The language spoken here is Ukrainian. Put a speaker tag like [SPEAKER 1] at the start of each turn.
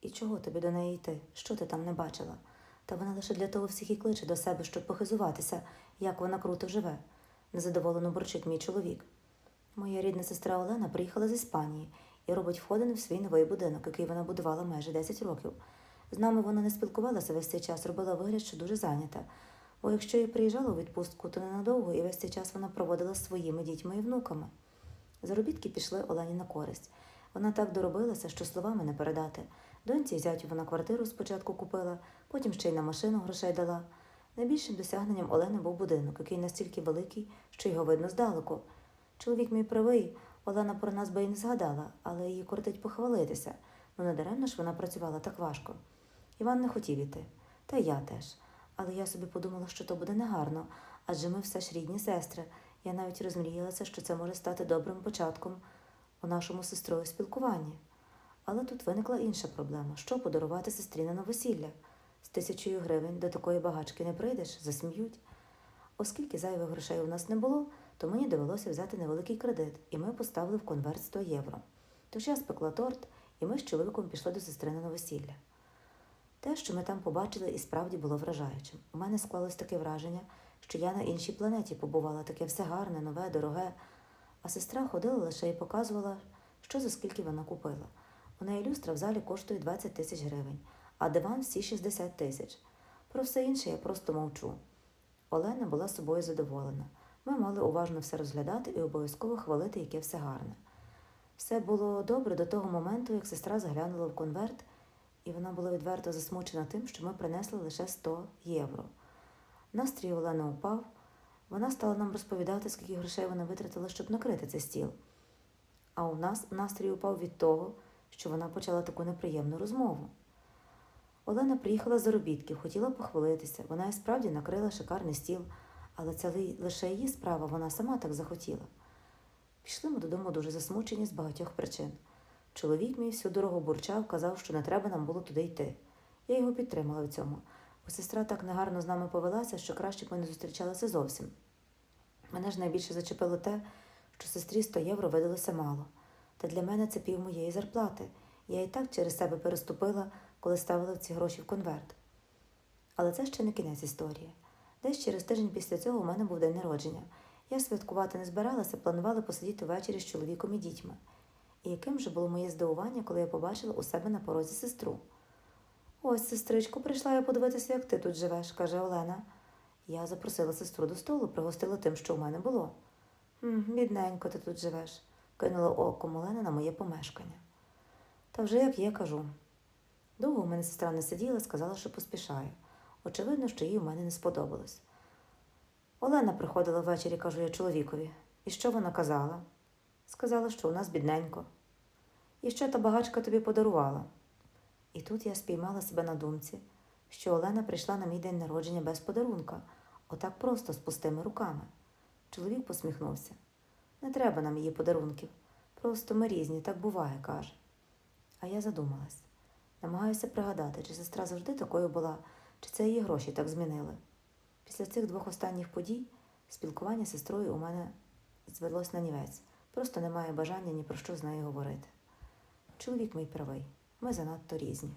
[SPEAKER 1] І чого тобі до неї йти? Що ти там не бачила? Та вона лише для того всіх і кличе до себе, щоб похизуватися, як вона круто живе, незадоволено бурчить мій чоловік. Моя рідна сестра Олена приїхала з Іспанії і робить входини в свій новий будинок, який вона будувала майже 10 років. З нами вона не спілкувалася весь цей час, робила вигляд, що дуже зайнята. Бо якщо я приїжджала у відпустку, то ненадовго, і весь цей час вона проводила з своїми дітьми і внуками. Заробітки пішли Олені на користь. Вона так доробилася, що словами не передати. Доньці і зятю вона квартиру спочатку купила, потім ще й на машину грошей дала. Найбільшим досягненням Олени був будинок, який настільки великий, що його видно здалеку. Чоловік мій правий, Олена про нас би й не згадала, але її кортить похвалитися. Ну не даремно ж вона працювала так важко. Іван не хотів іти, та я теж. Але я собі подумала, що то буде негарно, адже ми все ж рідні сестри. Я навіть розмріялася, що це може стати добрим початком у нашому сестрою спілкуванні. Але тут виникла інша проблема: що подарувати сестрі на новосілля? З тисячою гривень до такої багачки не прийдеш, засміють. Оскільки зайвих грошей у нас не було, то мені довелося взяти невеликий кредит, і ми поставили в конверт 100 євро. Тож я спекла торт, і ми з чоловіком пішли до сестри на новосілля. Те, що ми там побачили, і справді було вражаючим. У мене склалось таке враження, що я на іншій планеті побувала таке все гарне, нове, дороге. А сестра ходила лише і показувала, що за скільки вона купила. У неї люстра в залі коштує 20 тисяч гривень, а диван всі 60 тисяч. Про все інше я просто мовчу. Олена була собою задоволена. Ми мали уважно все розглядати і обов'язково хвалити, яке все гарне. Все було добре до того моменту, як сестра заглянула в конверт, і вона була відверто засмучена тим, що ми принесли лише 100 євро. Настрій Олени упав. Вона стала нам розповідати, скільки грошей вона витратила, щоб накрити цей стіл. А у нас настрій упав від того, що вона почала таку неприємну розмову. Олена приїхала з заробітків, хотіла похвалитися. Вона і справді накрила шикарний стіл, але це лише її справа, вона сама так захотіла. Пішли ми додому дуже засмучені з багатьох причин. Чоловік мій всю дорогу бурчав, казав, що не треба нам було туди йти. Я його підтримала в цьому, бо сестра так негарно з нами повелася, що краще б ми не зустрічалися зовсім. Мене ж найбільше зачепило те, що сестрі 100 євро видалося мало. Та для мене це пів моєї зарплати. Я і так через себе переступила, коли ставила ці гроші в конверт. Але це ще не кінець історії. Десь через тиждень після цього у мене був день народження. Я святкувати не збиралася, планувала посидіти ввечері з чоловіком і дітьми. І яким же було моє здивування, коли я побачила у себе на порозі сестру. Ось, сестричко, прийшла я подивитися, як ти тут живеш, каже Олена. Я запросила сестру до столу, пригостила тим, що у мене було. «М, Бідненько ти тут живеш, кинула оком Олена на моє помешкання. Та вже як є, кажу. Довго у мене сестра не сиділа, сказала, що поспішає. Очевидно, що їй у мене не сподобалось. Олена приходила ввечері, кажу я чоловікові. І що вона казала? Сказала, що у нас бідненько. І що та багачка тобі подарувала. І тут я спіймала себе на думці, що Олена прийшла на мій день народження без подарунка, отак просто з пустими руками. Чоловік посміхнувся. Не треба нам її подарунків. Просто ми різні, так буває, каже. А я задумалась. Намагаюся пригадати, чи сестра завжди такою була, чи це її гроші так змінили. Після цих двох останніх подій спілкування з сестрою у мене звелось на нівець. Просто немає бажання ні про що з нею говорити. Чоловік мій правий, ми занадто різні.